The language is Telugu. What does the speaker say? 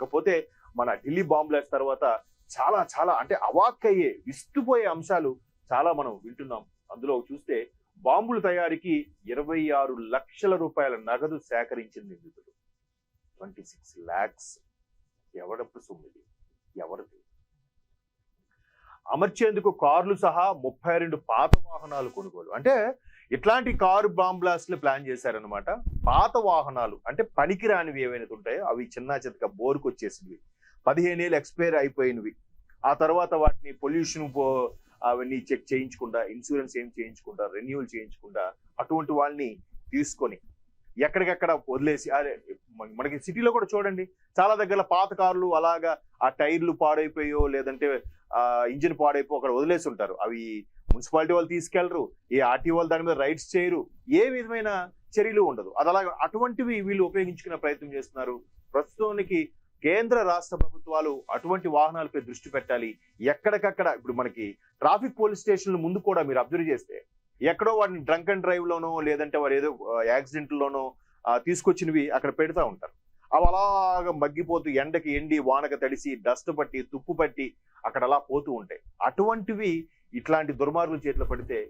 ఇకపోతే మన ఢిల్లీ బాంబ్ బ్లాస్ట్ తర్వాత చాలా చాలా అంటే అవాక్కయ్యే విస్తుపోయే అంశాలు చాలా మనం వింటున్నాం. అందులో చూస్తే బాంబుల తయారీకి ఇరవై ఆరు లక్షల రూపాయల నగదు సేకరించింది నిందితుడు. ట్వంటీ సిక్స్ ల్యాక్స్ ఎవడప్పుడు సొమ్మిది? ఎవరిది? అమర్చేందుకు కార్లు సహా ముప్పై రెండు పాత వాహనాలు కొనుగోలు. అంటే ఇట్లాంటి కారు బాంబ్ బ్లాస్ట్లు ప్లాన్ చేశారనమాట పాత వాహనాలు అంటే పనికిరానివి ఏవైనా ఉంటాయో అవి చిన్న చితక బోరుకు వచ్చేసినవి. పదిహేను ఏళ్ళు ఎక్స్పైర్ అయిపోయినవి. ఆ తర్వాత వాటిని పొల్యూషన్ అవన్నీ చెక్ చేయించకుండా ఇన్సూరెన్స్ ఏం చేయించకుండా రెన్యూవల్ చేయించకుండా అటువంటి వాళ్ళని తీసుకొని ఎక్కడికెక్కడ వదిలేసి అరే మనకి సిటీలో కూడా చూడండి చాలా దగ్గర పాత కార్లు అలాగా ఆ టైర్లు పాడైపోయో లేదంటే ఆ ఇంజిన్ పాడైపో అక్కడ వదిలేసి ఉంటారు. అవి మున్సిపాలిటీ వాళ్ళు తీసుకెళ్ళరు ఏ ఆర్టీ వాళ్ళు దాని మీద రైడ్స్ చేయరు ఏ విధమైన చర్యలు ఉండదు. అది అలాగా అటువంటివి వీళ్ళు ఉపయోగించుకునే ప్రయత్నం చేస్తున్నారు. ప్రస్తుతానికి కేంద్ర రాష్ట్ర ప్రభుత్వాలు అటువంటి వాహనాలపై దృష్టి పెట్టాలి. ఎక్కడికక్కడ ఇప్పుడు మనకి ట్రాఫిక్ పోలీస్ స్టేషన్ల ముందు కూడా మీరు అబ్జర్వ్ చేస్తే ఎక్కడో వాటిని డ్రంక్ అండ్ డ్రైవ్ లోనో లేదంటే వారు ఏదో యాక్సిడెంట్ లోనో తీసుకొచ్చినవి అక్కడ పెడతా ఉంటారు. అవి అలాగా మగ్గిపోతూ ఎండకి ఎండి వానక తడిసి డస్ట్ పట్టి తుప్పు పట్టి అక్కడ అలా పోతూ ఉంటాయి. అటువంటివి ఇట్లాంటి దుర్మార్గుల చేతిలో పడితే